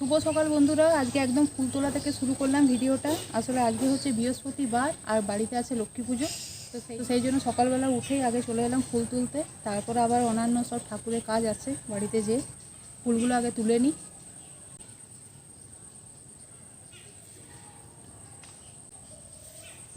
শুভ সকাল বন্ধুরা। আজকে একদম ফুল তোলা থেকে শুরু করলাম ভিডিওটা। আসলে আজকে হচ্ছে বৃহস্পতিবার আর বাড়িতে আছে লক্ষ্মী পুজো। তো সেই সেই জন্য সকালবেলা উঠেই আগে চলে এলাম ফুল তুলতে। তারপরে আবার অন্যান্য সব ঠাকুরের কাজ আছে বাড়িতে যে ফুলগুলো আগে তুলে নিই।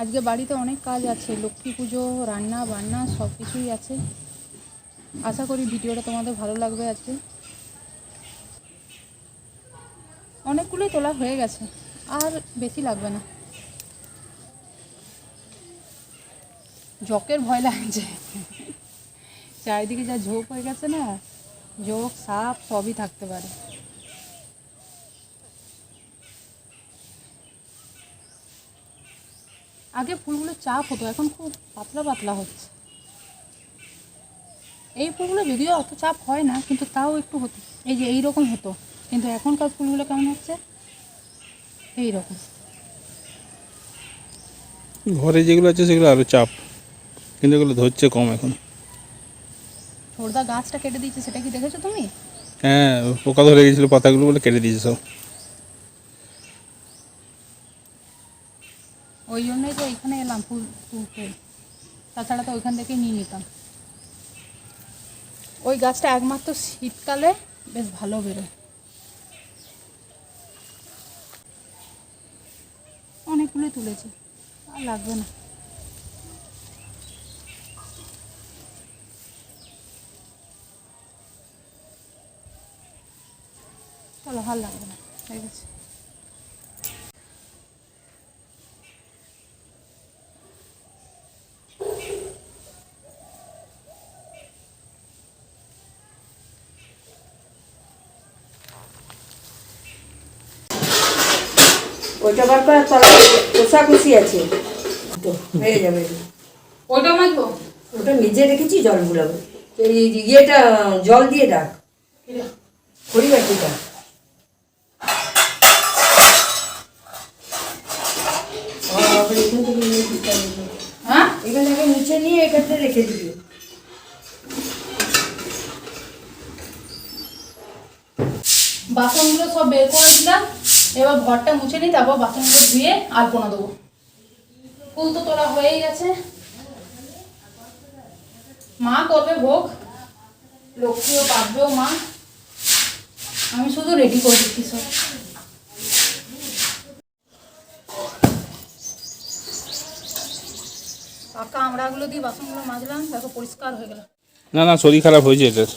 আজকে বাড়িতে অনেক কাজ আছে। লক্ষ্মী পুজো, রান্না বান্না সব কিছুই আছে। আশা করি ভিডিওটা তোমাদের ভালো লাগবে আজকে। তোলা হয়ে গেছে। আর বেশি লাগবে না। জকের ভয় লাগছে। চারিদিকে যা ঝোঁক হয়ে গেছে না ঝোঁক সাপ সবই থাকতে পারে। আগে ফুলগুলো চাপ হতো, এখন খুব পাতলা পাতলা হচ্ছে। এই ফুলগুলো যদিও অত চাপ হয় না, কিন্তু তাও একটু হতো। এই যে এই রকম হতো, কিন্তু এখনকার ফুলগুলো কেমন হচ্ছে? এই রকম ঘরে যেগুলো আছে সেগুলো আরও চাপ কিন্তু এগুলো ধরছে কম এখন। ছোড়দা গাছটা কেটে দিয়েছে সেটা কি দেখেছ তুমি? হ্যাঁ পোকা ধরে গেছিল পাতাগুলো বলে কেটে দিয়েছে সব। ওই জন্যই তো এখানে এলাম ফুল তুলতে তাছাড়া তো ওইখান থেকেই নিয়ে নিতাম। ওই গাছটা একমাত্র শীতকালে বেশ ভালো বেরোয়। তুলেছি। আর লাগবে না। চলো ভালো লাগবে না। হয়ে গেছে। করে তলা কষাকষি আছে। তো হয়ে যাবে। ওইটা মাখবো ওটা নিজে রেখেছি জল গুলাবো। এই ইয়েটা জল দিয়ে ডাক দিতে হবে। হ্যাঁ? এখান থেকে নিচে নিয়ে এখানে রেখে দিবি। বাসনগুলো সব বের করে দিলাম। এবার ঘরটা মুছে নিই, তারপর বাসনগুলো ধুয়ে আলপনা দেবো। ফুল তো তোলা হয়েই গেছে। মা করবে ভোগ, লক্ষ্মীও পাববেও মা। আমি শুধু রেডি করে দিচ্ছি সব। পাকা আমড়াগুলো দিয়ে বাসনগুলো মাজলাম, দেখো পরিষ্কার হয়ে গেল। না না, শরীর খারাপ হয়েছে এটার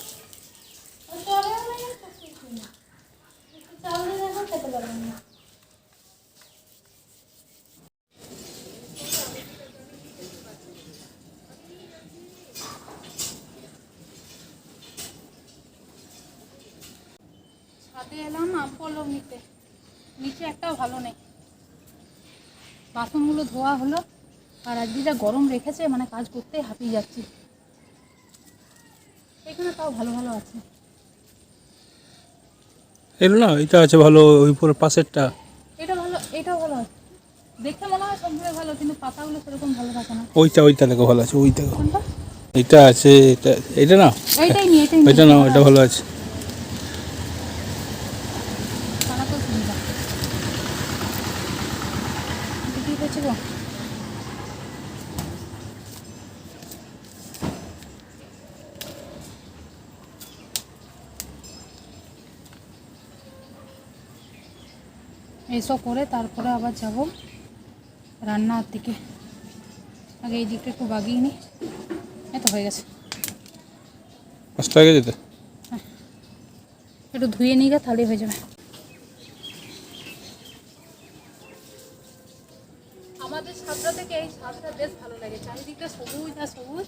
এলাম আম পল্লব নিতে নিচে ভালো নেই। বাসনগুলো ধোয়া হলো, আর আজকে যা গরম রেখেছে মানে কাজ করতে হাঁপিয়ে যাচ্ছি। এখানে তাও ভালো ভালো আছে। এলো না? এটা আছে ভালো ওই পুরো পাশেরটা। এটা ভালো এটাও ভালো আছে। দেখতে মনে হয় সবগুলো ভালো কিন্তু পাতাগুলো সেরকম ভালো থাকে না। ওইটা ওইটা দেখো ভালো আছে ওইটা এটা আছে এটা এটা না এইটাই নি এটাই এটা না এটা ভালো আছে খারাপ তো সুবিধা বিক্রি করছি গো এইসব করে তারপরে আবার যাব রান্নার দিকে। আগে এই দিকটা একটু বাগিয়ে নিই এত হয়ে গেছে। আগে যেতে একটু ধুয়ে নিয়ে গিয়ে তাহলেই হয়ে যাবে। আমাদের ছাদটা থেকে এই ছাদটা বেশ ভালো লাগে। চারিদিকটা সবুজ আর সবুজ।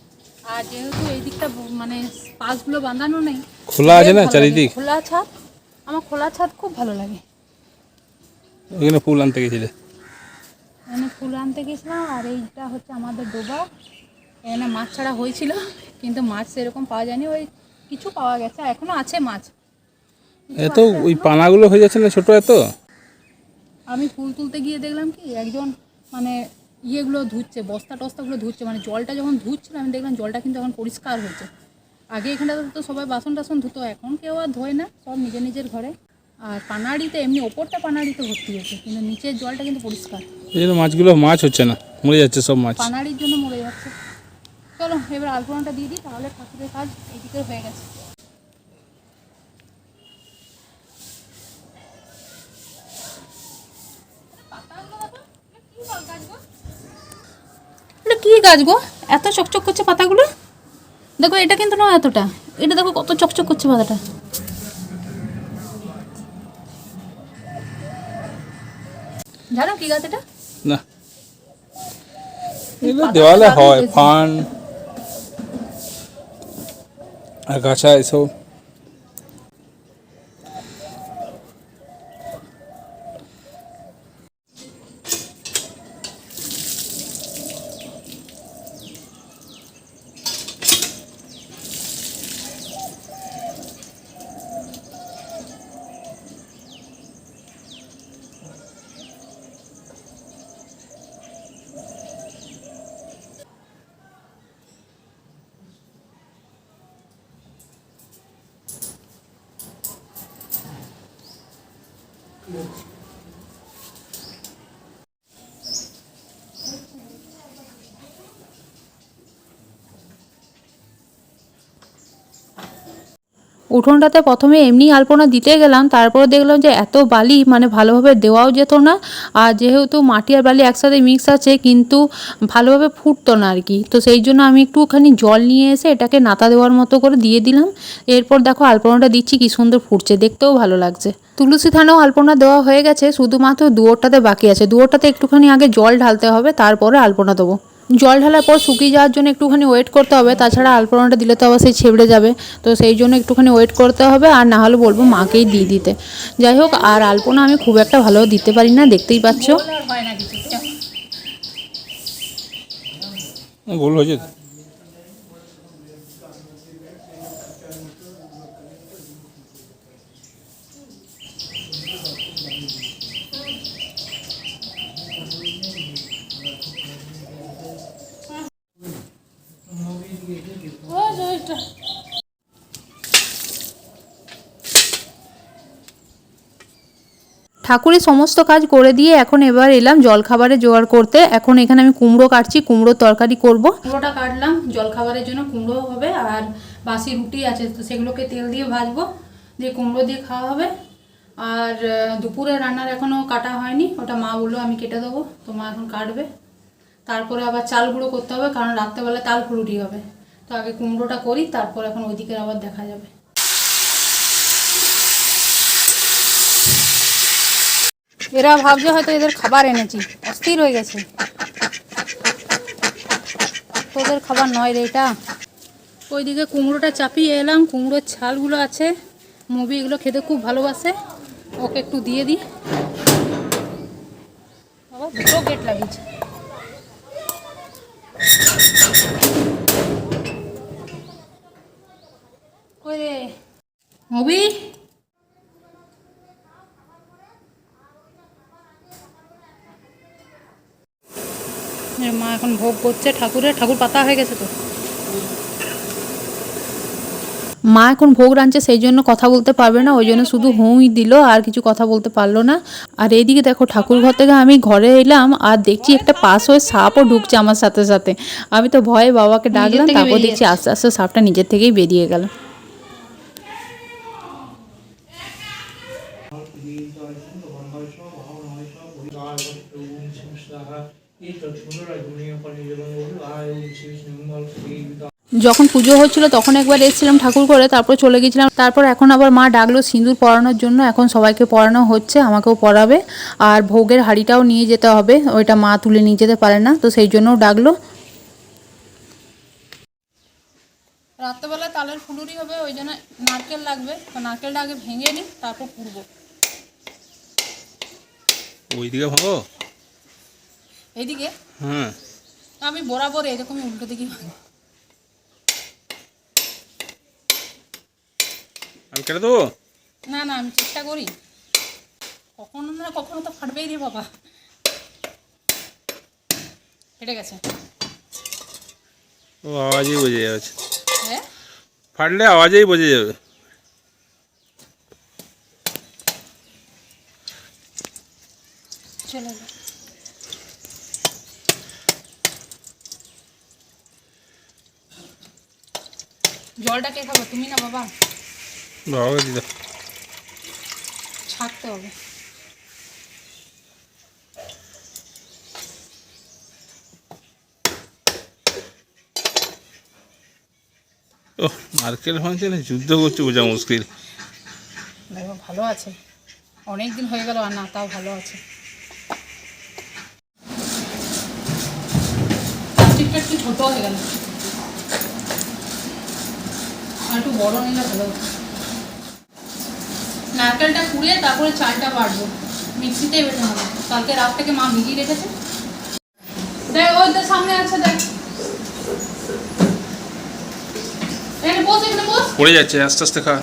আর যেহেতু এই দিকটা মানে পাশগুলো বাঁধানো নেই খোলা আছে না চারিদিক? খোলা ছাদ? আমার খোলা ছাদ খুব ভালো লাগে। ওইখানে ফুল আনতে গেছিলে? এখানে ফুল আনতে গেছিলাম আর এইটা হচ্ছে আমাদের ডোবা। এখানে মাছ ছাড়া হয়েছিল কিন্তু মাছ সেরকম পাওয়া যায়নি। ওই কিছু পাওয়া গেছে এখনও আছে মাছ। এত ওই পানাগুলো হয়ে যাচ্ছে না ছোট এত? আমি ফুল তুলতে গিয়ে দেখলাম কি একজন মানে ইয়েগুলো ধুচ্ছে বস্তা টস্তাগুলো ধুচ্ছে মানে জলটা যখন ধুচ্ছিল আমি দেখলাম জলটা কিন্তু এখন পরিষ্কার হয়েছে। আগে এখানটাতে তো সবাই বাসন টাসন ধুতো এখন কেউ আর ধোয় না সব নিজের নিজের ঘরে। আর পানাড়িতে এমনি ওপরটা পানাড়িতে ভর্তি হয়েছে কিন্তু নিচের জলটা কিন্তু পরিষ্কার। এই জন্য মাছগুলো মাছ হচ্ছে না মরে যাচ্ছে সব মাছ। পানাড়ির জন্য মরে যাচ্ছে। চলো এবার আলপনাটা দিয়ে দিই তাহলে ঠাকুরের কাজ এইদিকে হয়ে গেছে। এটা কি গাছ গো? এত চকচক করছে পাতাগুলো? দেখো এটা কিন্তু নয় এতটা। এটা দেখো কত চকচক করছে পাতাটা। জানো কি গাছ এটা না এগুলো দেওয়ালে হয় ফান আর গাছা এসব। উঠোনটাতে প্রথমে এমনি আলপনা দিতে গেলাম, তারপর দেখলাম যে এত বালি মানে ভালোভাবে দেওয়াও যেত না। আর যেহেতু মাটি আর বালি একসাথে মিক্স আছে, কিন্তু ভালোভাবে ফুটতো না আর কি। তো সেই জন্য আমি একটুখানি জল নিয়ে এসে এটাকে নাতা দেওয়ার মতো করে দিয়ে দিলাম। এরপর দেখো আলপনাটা দিচ্ছি, কি সুন্দর ফুটছে, দেখতেও ভালো লাগছে। তুলসী থানেও আলপনা দেওয়া হয়ে গেছে, শুধুমাত্র দুয়োরটাতে বাকি আছে। দুয়োরটাতে একটুখানি আগে জল ঢালতে হবে, তারপরে আলপনা দেবো। জল ঢালার পর শুকিয়ে যাওয়ার জন্য একটুখানি ওয়েট করতে হবে। তাছাড়া আলপনাটা দিলে তো আবার সেই ছেবড়ে যাবে। তো সেই জন্য একটুখানি ওয়েট করতে হবে আর না হলে বলব মাকেই দিয়ে দিতে। যাই হোক আর আলপনা আমি খুব একটা ভালো দিতে পারি না দেখতেই পাচ্ছ। ভুল হয়েছে তো। ঠাকুরের সমস্ত কাজ করে দিয়ে এখন এবার এলাম জলখাবারে জোগাড় করতে। এখন এখানে আমি কুমড়ো কাটছি, কুমড়োর তরকারি করব। কুমড়োটা কাটলাম, জলখাবারের জন্য কুমড়ো হবে আর বাসি রুটি আছে, তো সেগুলোকে তেল দিয়ে ভাজবো, দিয়ে কুমড়ো দিয়ে খাওয়া হবে। আর দুপুরে রান্নার এখনও কাটা হয়নি, ওটা মা বলল আমি কেটে দেবো, তো মা এখন কাটবে। তারপরে আবার চাল গুঁড়ো করতে হবে, কারণ রাত্রেবেলা তাল রুটি হবে। তো আগে কুমড়োটা করি, তারপর এখন ওইদিকে আবার দেখা যাবে। এরা ভাবছে হয়তো এদের খাবার এনেছি। অস্থির হয়ে গেছে। তোদের খাবার নয় রে এটা। ওইদিকে কুমড়োটা চাপিয়ে এলাম, কুমড়োর ছালগুলো আছে। মুভি এগুলো খেতে খুব ভালোবাসে। ওকে একটু দিয়ে দিই। বাবা, দুটো গেট লাগিয়েছে। কই রে। মুভি? মা এখন ভোগ করছে ঠাকুরের ঠাকুর পাতা হয়ে গেছে তো। মা এখন ভোগ রাঁধছে সেই জন্য কথা বলতে পারবে না ওই জন্য শুধু হুঁই দিল আর কিছু কথা বলতে পারল না। আর এইদিকে দেখো ঠাকুর ঘর থেকে আমি ঘরে এলাম আর দেখছি একটা পাশ হয়ে সাপও ঢুকছে আমার সাথে সাথে। আমি তো ভয়ে বাবাকে ডাকলাম তারপর দেখছি আস্তে আস্তে সাপটা নিজের থেকেই বেরিয়ে গেল। যখন পুজো হচ্ছিল তখন একবার এসেছিলাম ঠাকুর করে তারপর চলে গেছিলাম। তারপর এখন আবার মা ডাকলো সিঁদুর পরানোর জন্য এখন সবাইকে পরানো হচ্ছে আমাকেও পরাবে। আর ভোগের হাঁড়িটাও নিয়ে যেতে হবে ওইটা মা তুলে নিয়ে যেতে পারে না তো সেই জন্যও ডাকলো। রাত্রেবেলা তালের ফুলুরি হবে ওই জন্য নারকেল লাগবে তো নারকেলটা আগে ভেঙে নিই তারপর পুড়বো। ওইদিকে ভাবো। এইদিকে? হ্যাঁ আমি বরাবর এরকমই উল্টো ভাঙি আমি কেটে দেবো? না না আমি চেষ্টা করি। কখনো না কখনো তো ফাটবেই রে বাবা। ফেটে গেছে। ও আওয়াজেই বোঝা যাচ্ছে। হ্যাঁ? ফাটলে আওয়াজেই বোঝা যাবে। চলে এলো। জলটা কে খাব। তুমি না বাবা। বাবাকে দিদা ছাড়তে হবে। ও নারকেল ভাঙছে না যুদ্ধ করছে বোঝা মুশকিল। ভালো আছে। অনেক দিন হয়ে গেল আর না তাও ভালো আছে। ছোট হয়ে গেল। একটু বড় নিলে ভালো হতো। নারকেলটা কুড়িয়ে তারপরে চালটা বাড়বো। মিক্সিতেই বেটে নেব। কালকে রাত থেকে মা ভিজিয়ে রেখেছে। দেখ ওই তো সামনে আছে দেখ। এখানে বস এখানে বস। পড়ে যাচ্ছে আস্তে আস্তে খা।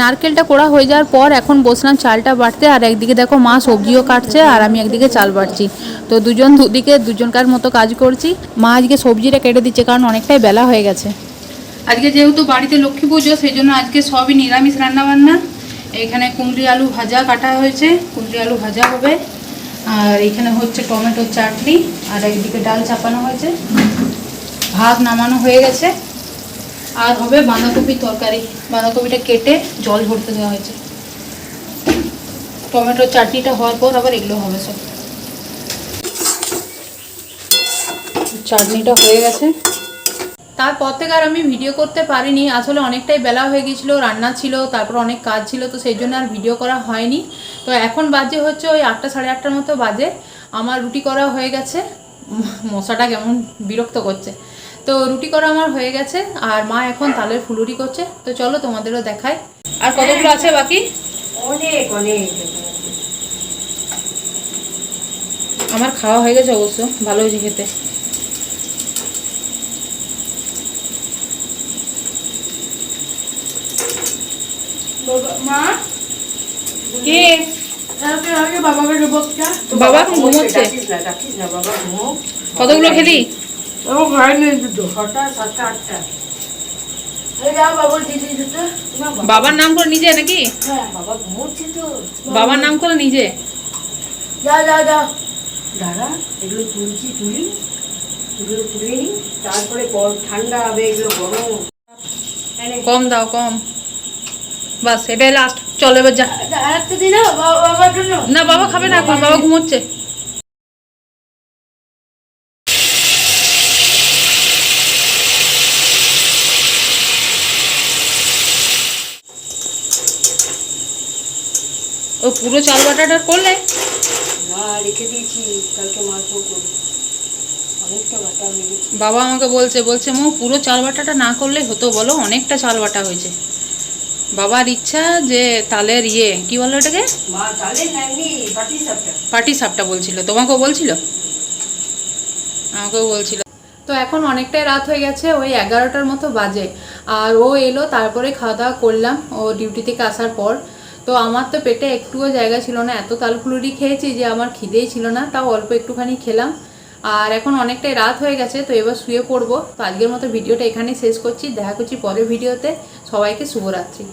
নারকেলটা কোড়া হয়ে যাওয়ার পর এখন বসলাম চালটা বাটতে আর একদিকে দেখো মা সবজিও কাটছে আর আমি একদিকে চাল বাটছি তো দুজন দুদিকে দুজনকার মতো কাজ করছি। মা আজকে সবজিটা কেটে দিচ্ছে কারণ অনেকটাই বেলা হয়ে গেছে। আজকে যেহেতু বাড়িতে লক্ষ্মী পুজো, সেই জন্য আজকে সবই নিরামিষ রান্না বান্না এখানে কুমড়ি আলু ভাজা কাটা হয়েছে, কুমড়ি আলু ভাজা হবে। আর এখানে হচ্ছে টমেটোর চাটনি, আর একদিকে ডাল চাপানো হয়েছে। ভাত নামানো হয়ে গেছে। আর হবে বাঁধাকপির তরকারি। বাঁধাকপিটা কেটে জল ভরতে দেওয়া হয়েছে। টমেটোর চাটনিটা হওয়ার পর আবার এগুলো হবে সব। চাটনিটা হয়ে গেছে। তারপর থেকে আর আমি ভিডিও করতে পারিনি। আসলে অনেকটাই বেলা হয়ে গিয়েছিল রান্না ছিল তারপর অনেক কাজ ছিল তো সেই জন্য আর ভিডিও করা হয়নি। তো এখন বাজে হচ্ছে ওই আটটা সাড়ে আটটার মতো বাজে। আমার রুটি করা হয়ে গেছে। মশাটা কেমন বিরক্ত করছে। তো রুটি করা আমার হয়ে গেছে আর মা এখন তালের ফুলুরি করছে। তো চলো তোমাদেরও দেখায় আর কতগুলো আছে বাকি? অনেক অনেক। আমার খাওয়া হয়ে গেছে অবশ্য ভালো হয়েছে খেতে। মা? কি? আগে আগে বাবাকে দেবো একটা বাবা এখন ঘুমোচ্ছে। ডাকিস না ডাকিস না বাবা ঘুমো কতগুলো খেলি? ও দুটো। ছটা সাতটা আটটা। দিদি বাবার নাম করে নিজে নাকি? হ্যাঁ। বাবার নাম করে নিজে? দাঁড়া এগুলো তুলছি তুলি। এগুলো তুলে নি। তারপরে ঠান্ডা হবে এগুলো গরম। কম দাও কম। বাস এটাই লাস্ট চল এবার যা। না বাবা খাবে না এখন বাবা ঘুমোচ্ছে। ও পুরো চাল বাটাটা করলে? না রেখে দিয়েছি কালকে বাবা আমাকে বলছে বলছে মো পুরো চাল বাটাটা না করলে হতো বলো অনেকটা চাল বাটা হয়েছে। বাবার ইচ্ছা যে তালের ইয়ে কি বলো এটাকে সাপটা। পাটি সাপটা বলছিল। তোমাকেও বলছিল? আমাকেও বলছিল। তো এখন অনেকটাই রাত হয়ে গেছে ওই এগারোটার মতো বাজে। আর ও এলো তারপরে খাওয়া দাওয়া করলাম ও ডিউটি থেকে আসার পর। তো আমার তো পেটে একটুও জায়গা ছিল না এত তালফুলুরি খেয়েছি যে আমার খিদেই ছিল না তাও অল্প একটুখানি খেলাম। আর এখন অনেকটাই রাত হয়ে গেছে, তো এবার শুয়ে পড়ব। তো আজকের মতো ভিডিওটা এখানেই শেষ করছি। দেখা করছি পরের ভিডিওতে। সবাইকে শুভরাত্রি।